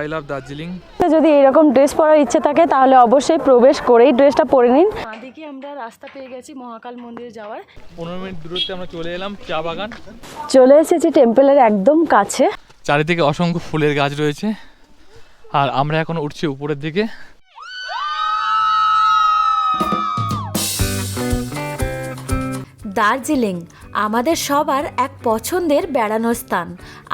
I love Darjeeling. যদি এরকম dress পরার ইচ্ছে থাকে তাহলে অবশ্যই প্রবেশ করেই ড্রেসটা পরে নিন। দেখি আমরা রাস্তা পেয়ে গেছি মহাকাল মন্দির যাওয়ার। পনেরো মিনিট দূরত্বে আমরা চলে এলাম চা বাগান। চলে এসেছি টেম্পলের একদম কাছে। চারিদিকে অসংখ্য ফুলের গাছ রয়েছে। আর আমরা এখন উঠছি উপরের দিকে। দার্জিলিং, আমাদের সবার এক পছন্দের বেড়ানোর স্থান।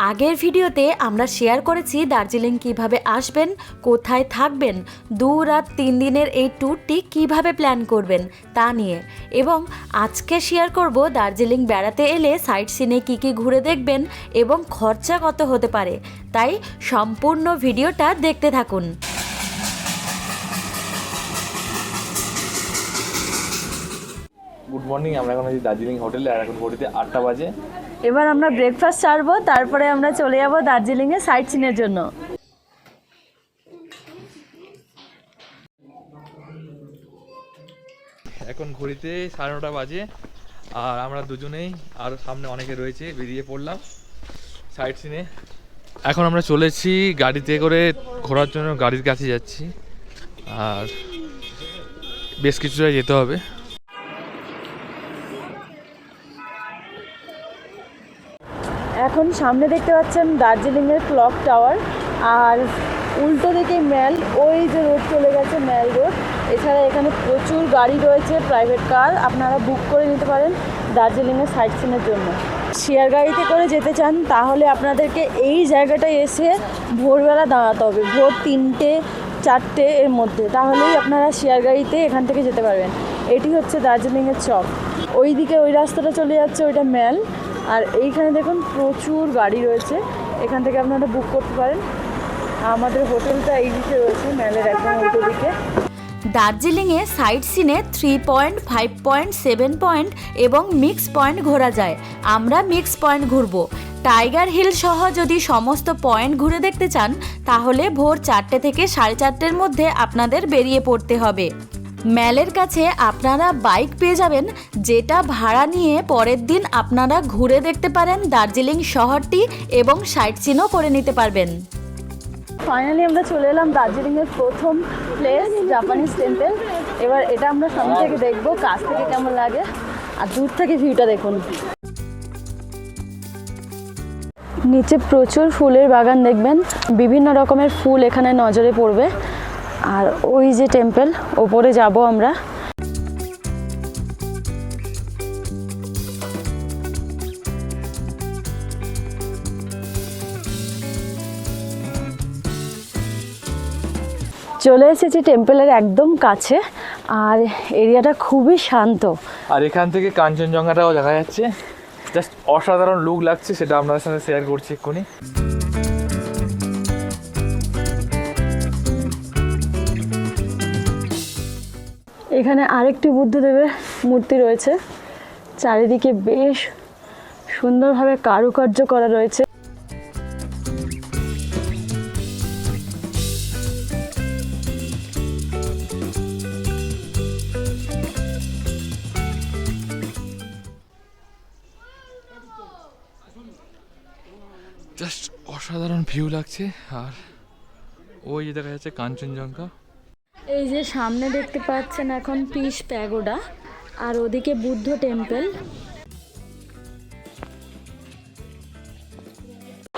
আগের ভিডিওতে আমরা শেয়ার করেছি দার্জিলিং কীভাবে আসবেন, কোথায় থাকবেন, দু রাত তিন দিনের এই ট্যুরটি কীভাবে প্ল্যান করবেন, তা নিয়ে। এবং আজকে শেয়ার করব দার্জিলিং বেড়াতে এলে সাইট সিনে কী কী ঘুরে দেখবেন এবং খরচা কত হতে পারে। তাই সম্পূর্ণ ভিডিওটা দেখতে থাকুন। মর্নিং আমরা এখন আছি দার্জিলিং হোটেলে আর এখন ঘড়িতে আটটা বাজে। এবার আমরা ব্রেকফাস্ট ছাড়বো তারপরে আমরা চলে যাব দার্জিলিংয়ে সাইট সিনের জন্য। এখন ঘড়িতে সাড়ে নটা বাজে আর আমরা দুজনেই আর সামনে অনেকে রয়েছে বেরিয়ে পড়লাম সাইড সিনে এখন আমরা চলেছি গাড়িতে করে ঘোরার জন্য গাড়ির কাছে যাচ্ছি আর বেশ কিছুটা যেতে হবে। এখন সামনে দেখতে পাচ্ছেন দার্জিলিংয়ের ক্লক টাওয়ার আর উল্টো দিকে ম্যাল, ওই যে রোড চলে গেছে ম্যাল রোড। এছাড়া এখানে প্রচুর গাড়ি রয়েছে প্রাইভেট কার আপনারা বুক করে নিতে পারেন দার্জিলিংয়ের সাইট সিনের জন্য। শেয়ার গাড়িতে করে যেতে চান, তাহলে আপনাদেরকে এই জায়গাটায় এসে ভোরবেলা দাঁড়াতে হবে, ভোর তিনটে, চারটে এর মধ্যে। তাহলেই আপনারা শেয়ার গাড়িতে এখান থেকে যেতে পারবেন। এটি হচ্ছে দার্জিলিংয়ের চক। ওই দিকে ওই রাস্তাটা চলে যাচ্ছে, ওইটা ম্যাল। আর এইখানে দেখুন প্রচুর গাড়ি রয়েছে। এখান থেকে আপনারা বুক করতে পারেন। আমাদের হোটেলটা এই দিকে রয়েছে ম্যালের একদম উল্টো দিকে। দার্জিলিংয়ে সাইট সিনে three point five point seven point এবং মিক্স পয়েন্ট ঘোরা যায়। আমরা মিক্স পয়েন্ট ঘুরবো। টাইগার হিল সহ যদি সমস্ত পয়েন্ট ঘুরে দেখতে চান, তাহলে ভোর চারটে থেকে সাড়ে চারটের মধ্যে আপনাদের বেরিয়ে পড়তে হবে। ম্যালের কাছে আপনারা বাইক পেয়ে যাবেন, যেটা ভাড়া নিয়ে পরের দিন আপনারা ঘুরে দেখতে পারেন দার্জিলিং শহরটি এবং সাইট সিনও করে নিতে পারবেন। ফাইনালি আমরা চলে এলাম দার্জিলিংয়ের প্রথম প্লেস জাপানিজ টেম্পল এবার এটা আমরা সামনে থেকে দেখব, কাছ থেকে কেমন লাগে। আর দূর থেকে ভিউটা দেখুন। নিচে প্রচুর ফুলের বাগান দেখবেন। বিভিন্ন রকমের ফুল এখানে নজরে পড়বে। আর ওই যে টেম্পল, ওপরে যাব আমরা। চলে এসেছি টেম্পলের একদম কাছে, আর এরিয়াটা খুবই শান্ত। আর এখান থেকে কাঞ্চনজঙ্ঘাটাও দেখা যাচ্ছে। জাস্ট অসাধারণ লুক লাগছে, সেটা আপনাদের সাথে শেয়ার করছি এক্ষুনি। এখানে আরেকটি বুদ্ধদেবের মূর্তি রয়েছে। চারিদিকে বেশ সুন্দরভাবে কারুকার্য করা রয়েছে। জাস্ট অসাধারণ ভিউ লাগছে, আর ওই যে দেখা যাচ্ছে কাঞ্চনজঙ্ঘা। এই যে সামনে দেখতে পাচ্ছেন এখন পিস প্যাগোডা, আর ওদিকে বুদ্ধ টেম্পল।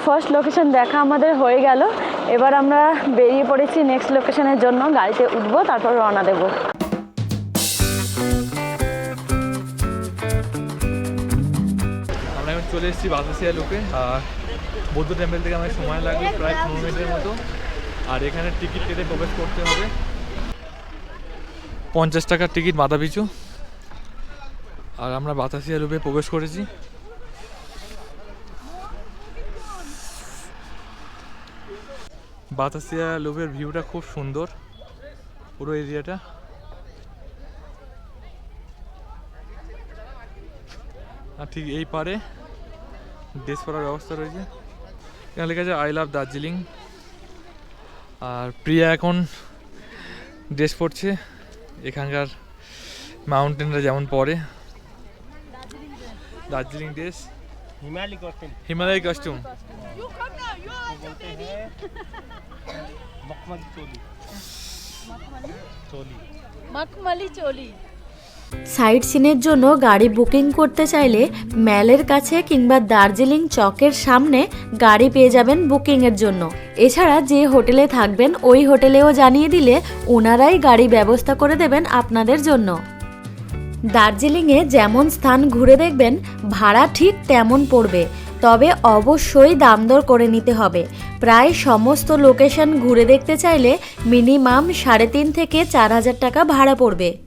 ফার্স্ট লোকেশন দেখা আমাদের হয়ে গেল। এবার আমরা বেরিয়ে পড়েছি নেক্সট লোকেশনের জন্য। গাড়িতে উঠবো, তারপর রওনা দেবো। আমরা চলে এসেছি বাতাসিয়া লুকে বৌদ্ধ টেম্পল থেকে আমাদের সময় লাগবে প্রায় পনেরো মিনিটের মতো। আর এখানে টিকিট কেটে প্রবেশ করতে হবে। পঞ্চাশ টাকার টিকিট মাথা পিছু আর আমরা বাতাসিয়া লুপে প্রবেশ করেছি। বাতাসিয়া লুপের ভিউটা খুব সুন্দর। পুরো এরিয়াটা। আর ঠিক এই পারে ড্রেস পরার ব্যবস্থা রয়েছে। এখানে লেখা আছে আই লাভ দার্জিলিং আর প্রিয়া এখন ড্রেস পরছে। এখানকার মাউন্টেনরা যেমন পরে দার্জিলিং ড্রেস হিমালয় কস্টিউম মখমলি? চোলি। মখমলি চোলি। সাইট সিনের জন্য গাড়ি বুকিং করতে চাইলে ম্যালের কাছে কিংবা দার্জিলিং চকের সামনে গাড়ি পেয়ে যাবেন বুকিংয়ের জন্য। এছাড়া যে হোটেলে থাকবেন, ওই হোটেলেও জানিয়ে দিলে ওনারাই গাড়ি ব্যবস্থা করে দেবেন আপনাদের জন্য। দার্জিলিংয়ে যেমন স্থান ঘুরে দেখবেন, ভাড়া ঠিক তেমন পড়বে। তবে অবশ্যই দাম দর করে নিতে হবে। প্রায় সমস্ত লোকেশন ঘুরে দেখতে চাইলে মিনিমাম সাড়ে তিন থেকে চার হাজার টাকা ভাড়া পড়বে।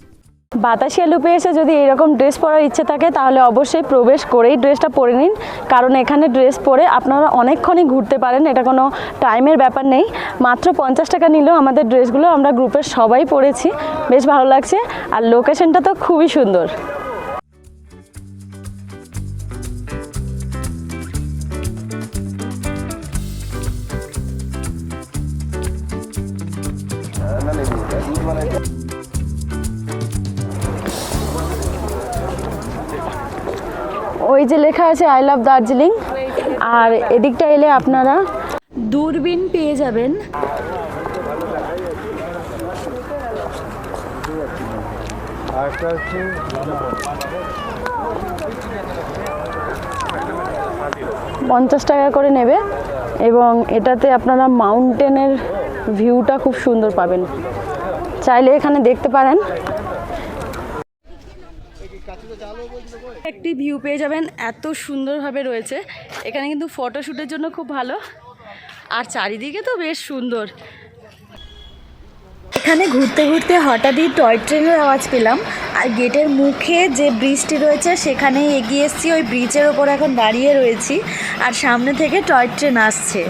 বাতাসিয়া লুপে এসে যদি এরকম ড্রেস পরার ইচ্ছে থাকে, তাহলে অবশ্যই প্রবেশ করেই ড্রেসটা পরে নিন। কারণ এখানে ড্রেস পরে আপনারা অনেকক্ষণই ঘুরতে পারেন, এটা কোনো টাইমের ব্যাপার নেই। মাত্র পঞ্চাশ টাকা নিলেও আমাদের ড্রেসগুলো আমরা গ্রুপের সবাই পরেছি, বেশ ভালো লাগছে। আর লোকেশনটা তো খুবই সুন্দর। লেখা আছে আই লাভ দার্জিলিং আর এদিকটা এলে আপনারা দূরবীন পেয়ে যাবেন। পঞ্চাশ টাকা করে নেবে এবং এটাতে আপনারা মাউন্টেনের ভিউটা খুব সুন্দর পাবেন। চাইলে এখানে দেখতে পারেন। একটি ভিউ পেয়ে যাবেন, এত সুন্দরভাবে রয়েছে। এখানে কিন্তু ফটোশ্যুটের জন্য খুব ভালো। আর চারিদিকে তো বেশ সুন্দর। এখানে ঘুরতে ঘুরতে হঠাৎই টয় ট্রেনের আওয়াজ পেলাম। আর গেটের মুখে যে ব্রিজটি রয়েছে সেখানে এগিয়ে এসেছি। ওই ব্রিজের ওপর এখন দাঁড়িয়ে রয়েছি। আর সামনে থেকে টয় ট্রেন আসছে।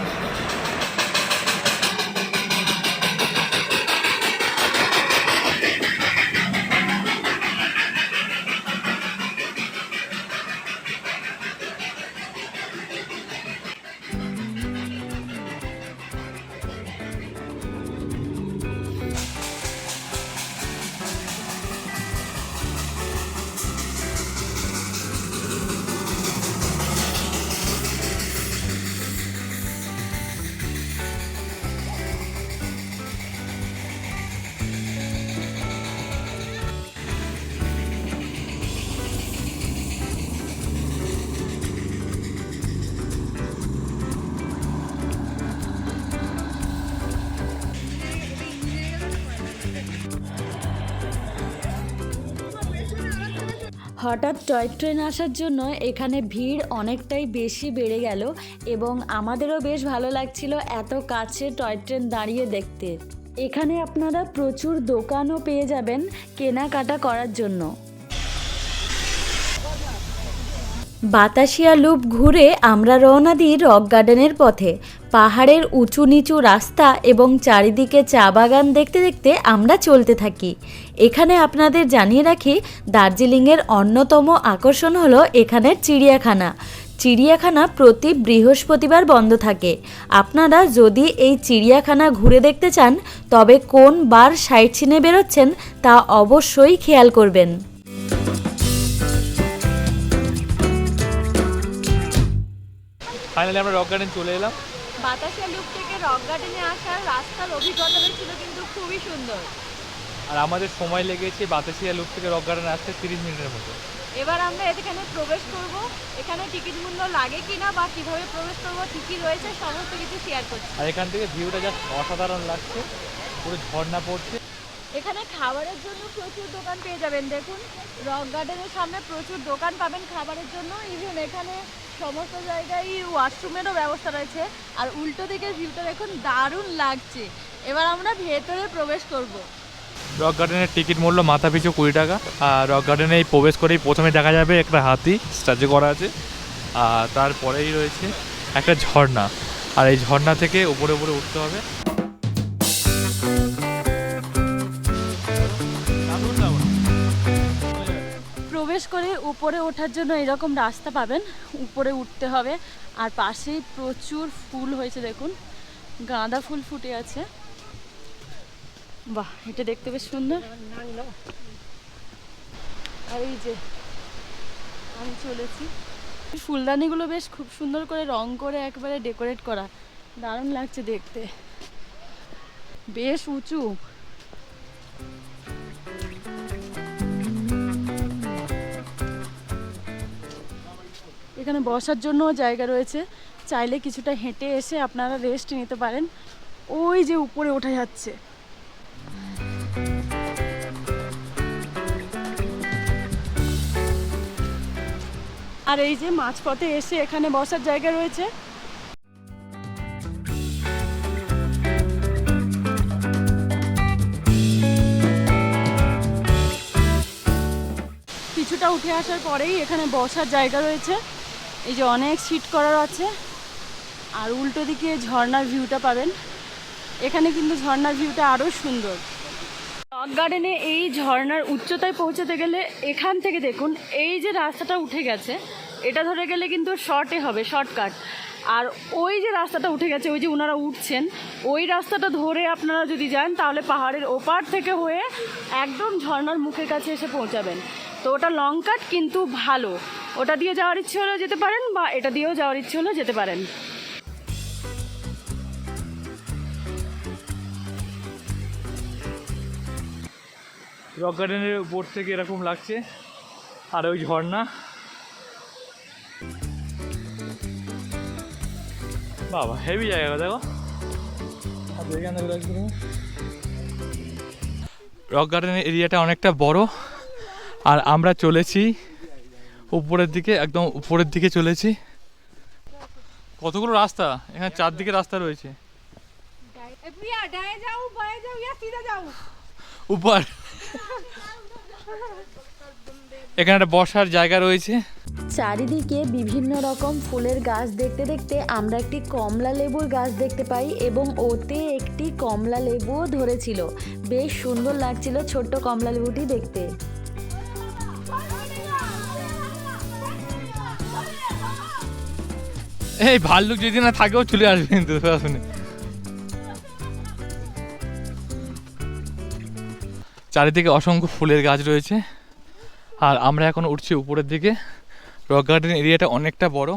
হঠাৎ টয় ট্রেন আসার জন্য এখানে ভিড় অনেকটাই বেশি বেড়ে গেল এবং আমাদেরও বেশ ভালো লাগছিল এত কাছে টয় ট্রেন দাঁড়িয়ে দেখতে। এখানে আপনারা প্রচুর দোকানও পেয়ে যাবেন কেনাকাটা করার জন্য। বাতাসিয়া লুপ ঘুরে আমরা রওনা দিই রক গার্ডেনের পথে। পাহাড়ের উঁচু নিচু রাস্তা এবং চারিদিকে চা বাগান দেখতে দেখতে আমরা চলতে থাকি। এখানে আপনাদের জানিয়ে রাখি, দার্জিলিংয়ের অন্যতম আকর্ষণ হলো এখানের চিড়িয়াখানা। চিড়িয়াখানা প্রতি বৃহস্পতিবার বন্ধ থাকে। আপনারা যদি এই চিড়িয়াখানা ঘুরে দেখতে চান, তবে কোন বার সাইট সিনে বেরোচ্ছেন তা অবশ্যই খেয়াল করবেন। ফাইনালি আমরা রক গার্ডেন চলে এলাম। বাতাসিয়া লুপ থেকে রক গার্ডেনে আসার রাস্তার অভিজ্ঞতা ছিল কিন্তু খুবই সুন্দর। আর আমাদের সময় লেগেছে বাতাসিয়া লুপ থেকে রক গার্ডেন আসতে তিরিশ মিনিটের মতো। এবার আমরা এখানে প্রবেশ করব। এখানে টিকিট মূল্য লাগে কিনা বা কীভাবে প্রবেশ করব কি কি রয়েছে সমস্ত কিছু শেয়ার করছি। আর এখান থেকে ভিউটা জাস্ট অসাধারণ লাগছে। পুরো ঝর্ণা পড়ছে। এখানে খাবারের জন্য প্রচুর দোকান পেয়ে যাবেন। দেখুন, রক গার্ডেনের সামনে প্রচুর দোকান পাবেন খাবারের জন্য। ইভেন এখানে সমস্ত জায়গায় ওয়াশরুমেরও ব্যবস্থা রয়েছে। আর উল্টো দিকের ভিউটা দেখুন, দারুণ লাগছে। এবার আমরা ভেতরে প্রবেশ করব। রক গার্ডেনের টিকিট মূল্য মাথা পিছু কুড়ি টাকা। আর রক গার্ডেনে প্রবেশ করেই প্রথমে দেখা যাবে একটা হাতি, স্ট্যাচু করা আছে। আর তারপরেই রয়েছে একটা ঝর্ণা। আর এই ঝর্ণা থেকে উপরে উপরে উঠতে হবে। প্রবেশ করে উপরে ওঠার জন্য এরকম রাস্তা পাবেন। উপরে উঠতে হবে। আর পাশেই প্রচুর ফুল হয়েছে, দেখুন। গাঁদা ফুল ফুটে আছে। বাহ, এটা দেখতে বেশ সুন্দর। আর এই যে, আমি চলেছি। ফুলদানিগুলো বেশ খুব সুন্দর করে রং করে একবারে ডেকোরেট করা। দারুণ লাগছে দেখতে। বেশ উঁচু। এখানে বসার জন্য জায়গা রয়েছে। চাইলে কিছুটা হেঁটে এসে আপনারা রেস্ট নিতে পারেন। ওই যে উপরে ওঠা যাচ্ছে। আর এই যে মাঝপথে এসে এখানে বসার জায়গা রয়েছে। কিছুটা উঠে আসার পরেই এখানে বসার জায়গা রয়েছে। এই যে অনেক সিট করার আছে। আর উল্টো দিকে ঝর্ণার ভিউটা পাবেন। এখানে কিন্তু ঝর্ণার ভিউটা আরও সুন্দর। রক গার্ডেনে এই ঝর্ণার উচ্চতায় পৌঁছাতে গেলে এখান থেকে দেখুন, এই যে রাস্তাটা উঠে গেছে, এটা ধরে গেলে কিন্তু শর্টে হবে শর্টকাট আর ওই যে রাস্তাটা উঠে গেছে, ওই যে ওনারা উঠছেন, ওই রাস্তাটা ধরে আপনারা যদি যান, তাহলে পাহাড়ের ওপার থেকে হয়ে একদম ঝর্ণার মুখের কাছে এসে পৌঁছাবেন। তো ওটা লং কাট কিন্তু ভালো। ওটা দিয়ে যাওয়ার ইচ্ছে হলেও যেতে পারেন বা এটা দিয়েও যাওয়ার ইচ্ছে হলেও যেতে পারেন। রক গার্ডেনের উপর থেকে এরকম লাগছে আর ওই ঝর্ণা। বাবা হেভি জায়গা দেখো। রক গার্ডেনের এরিয়াটা অনেকটা বড় আর আমরা চলেছি উপরের দিকে একদম উপরের দিকে চলেছি। কতগুলো রাস্তা? এখানে চারদিকে রাস্তা রয়েছে। উপর। এখানে একটা বসার জায়গা রয়েছে। চারিদিকে বিভিন্ন রকম ফুলের গাছ দেখতে দেখতে আমরা একটি কমলা লেবুর গাছ দেখতে পাই এবং ওতে একটি কমলা লেবুও ধরেছিল। বেশ সুন্দর লাগছিল ছোট্ট কমলা লেবুটি দেখতে। এই ভাল্লুক যদি না থাকেও চলে আসবে কিন্তু শুনে চারিদিকে অসংখ্য ফুলের গাছ রয়েছে। আর আমরা এখন উঠছি উপরের দিকে। রক গার্ডেন এরিয়াটা অনেকটা বড়।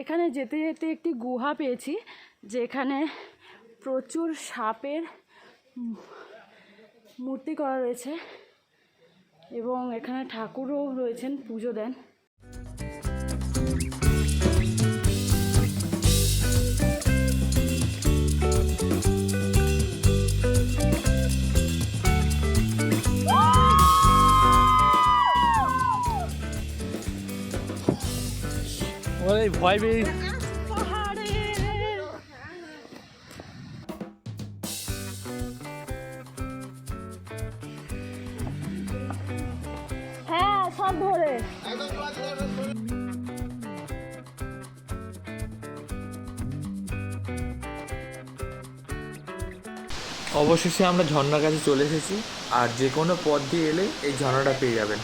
এখানে যেতে যেতে একটি গুহা পেয়েছি, যেখানে প্রচুর সাপের মূর্তি করা রয়েছে। এবং এখানে ঠাকুরও রয়েছেন পুজো দেন। ভয় পেয়ে অবশেষে আমরা ঝর্ণার কাছে চলে এসেছি আর যে কোনো পথ দিয়ে এলে এই ঝর্ণাটা পেয়ে যাবেন।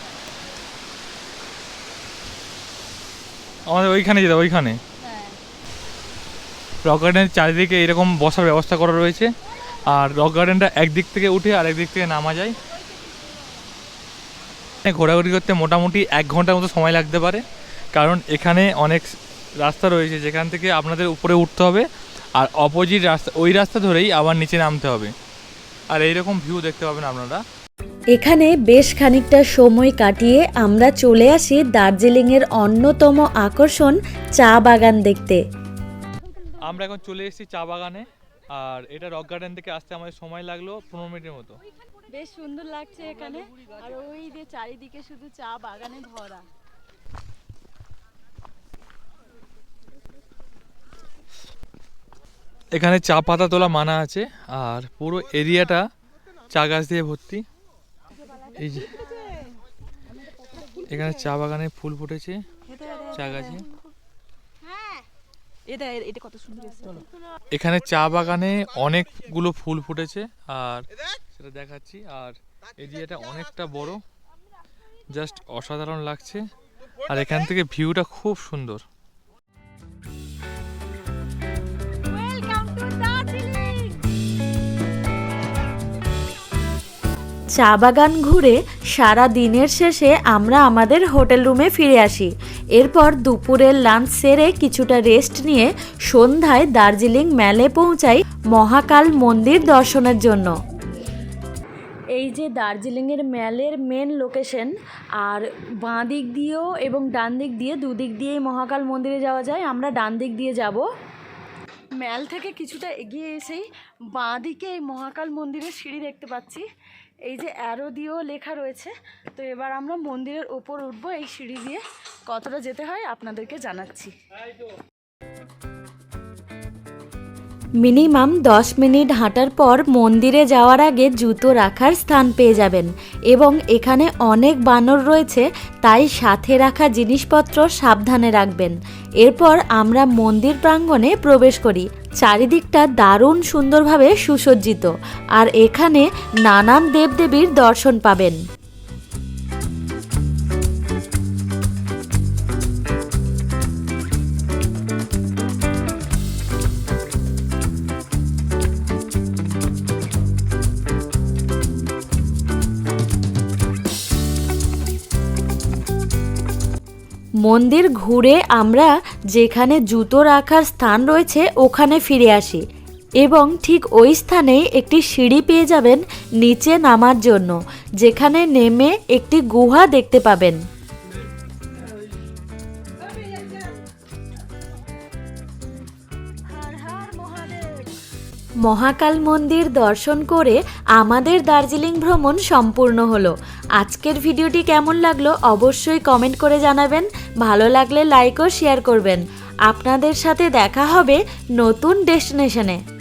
আমাদের ওইখানে যেতে ওইখানে? রক গার্ডেনের চারিদিকে এরকম বসার ব্যবস্থা করা রয়েছে আর রক গার্ডেনটা একদিক থেকে উঠে আর একদিক থেকে নামা যায়। ঘোরাঘুরি করতে মোটামুটি এক ঘণ্টার মতো সময় লাগতে পারে কারণ এখানে অনেক রাস্তা রয়েছে যেখান থেকে আপনাদের উপরে উঠতে হবে আর অপোজিট রাস্তা ওই রাস্তা ধরেই আবার নিচে নামতে হবে। আর এইরকম ভিউ দেখতে পাবেন আপনারা। এখানে বেশ খানিকটা সময় কাটিয়ে আমরা চলে আসি দার্জিলিংয়ের অন্যতম আকর্ষণ চা বাগান দেখতে। আমরা এখন চলে এসেছি চা বাগানে আর এটা রক গার্ডেন থেকে আসতে আমাদের সময় লাগল পনেরো মিনিটের মতো। বেশ সুন্দর লাগছে এখানে। আর ওই যে চারিদিকে শুধু চা বাগানে ভরা। এখানে চা পাতা তোলা মানা আছে, আর পুরো এরিয়াটা চা গাছ দিয়ে ভর্তি। এই যে, এখানে চা বাগানে ফুল ফুটেছে, চা গাছে। এখানে চা বাগানে অনেকগুলো ফুল ফুটেছে, আর সেটা দেখাচ্ছি, আর এরিয়াটা অনেকটা বড়। জাস্ট অসাধারণ লাগছে, আর এখান থেকে ভিউটা খুব সুন্দর। চা বাগান ঘুরে সারা দিনের শেষে আমরা আমাদের হোটেল রুমে ফিরে আসি। এরপর দুপুরের লাঞ্চ সেরে কিছুটা রেস্ট নিয়ে সন্ধ্যায় দার্জিলিং ম্যালে পৌঁছাই মহাকাল মন্দির দর্শনের জন্য। এই যে দার্জিলিংয়ের ম্যালের মেন লোকেশন আর বাঁ দিক দিয়েও এবং ডান দিক দিয়ে দুদিক দিয়েই মহাকাল মন্দিরে যাওয়া যায়, আমরা ডান দিক দিয়ে যাব। ম্যাল থেকে কিছুটা এগিয়ে এসেই বাঁ দিকে এই মহাকাল মন্দিরের সিঁড়ি দেখতে পাচ্ছি। এই যে অ্যারো দিয়েও লেখা রয়েছে। তো এবার আমরা মন্দিরের ওপর উঠবো, এই সিঁড়ি দিয়ে। কতটা যেতে হয় আপনাদেরকে জানাচ্ছি। মিনিমাম দশ মিনিট হাঁটার পর মন্দিরে যাওয়ার আগে জুতো রাখার স্থান পেয়ে যাবেন এবং এখানে অনেক বানর রয়েছে, তাই সাথে রাখা জিনিসপত্র সাবধানে রাখবেন। এরপর আমরা মন্দির প্রাঙ্গণে প্রবেশ করি। চারিদিকটা দারুণ সুন্দরভাবে সুসজ্জিত। আর এখানে নানান দেবদেবীর দর্শন পাবেন। মন্দির ঘুরে আমরা যেখানে জুতো রাখার স্থান রয়েছে, ওখানে ফিরে আসি। এবং ঠিক ওই স্থানেই একটি সিঁড়ি পেয়ে যাবেন নিচে নামার জন্য, যেখানে নেমে একটি গুহা দেখতে পাবেন। মহাকাল মন্দির দর্শন করে আমাদের দার্জিলিং ভ্রমণ সম্পূর্ণ হলো। আজকের ভিডিওটি কেমন লাগল অবশ্যই কমেন্ট করে জানাবেন। ভালো লাগলে লাইক ও শেয়ার করবেন। আপনাদের সাথে দেখা হবে নতুন ডেস্টিনেশনে